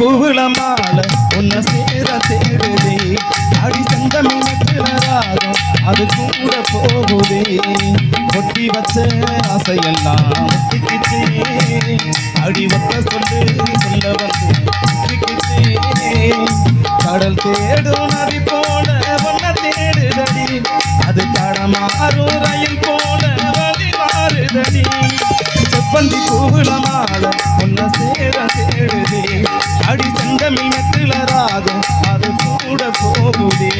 செவ்வந்தி பூவுல மாலை உன்னை சேர தேடுதே அடி செந்தமிழத்துல ராகம் அது கூட போகுதே. கொட்டி வச்ச ஆசையெல்லாம் ஒட்டிக்கிச்சே. அடி ஒத்த சொல்லு சொல்ல வந்து ஒட்டிக்கிச்சே. கடல் தேடும் நதி போல ஒன்ன தேடுதடி. அது ரயில் போல வழி மாறுதடி. பூவுல மாலை போகுதே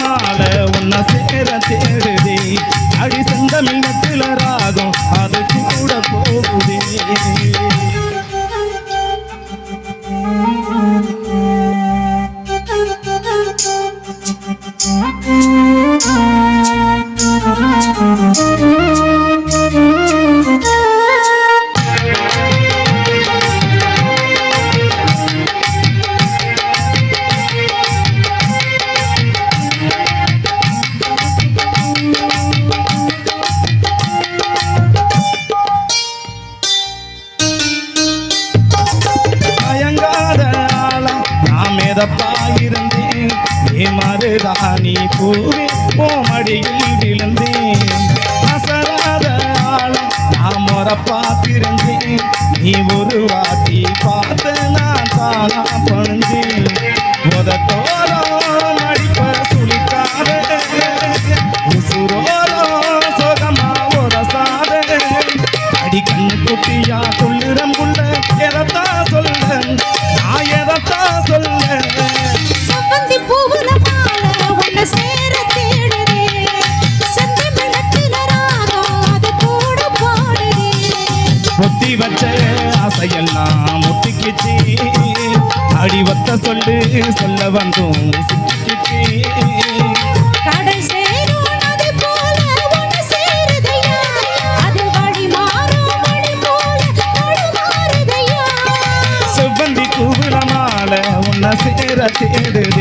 மாலை உன்னை சேர தேடுதே. அடி செந்தமிழ் மெத்தில ராகம் அது கூட போகுதே. நான் மிதப்பாயிருந்தேன் ஏ மருதாணி பூவே ஓ விழுந்தேன். அசராத ஆளா நான் முறை பார்த்திருந்தேன் நீ ஒரு வாட்டி பார்த்து நான் தானா பணிஞ்சேன். முதத்தோரம் ஆசையெல்லாம் முட்டிக்கிச்சு அடி ஒத்த சொல்லு சொல்ல வந்தோம் சிக்கிச்சு சேர தேடுதே.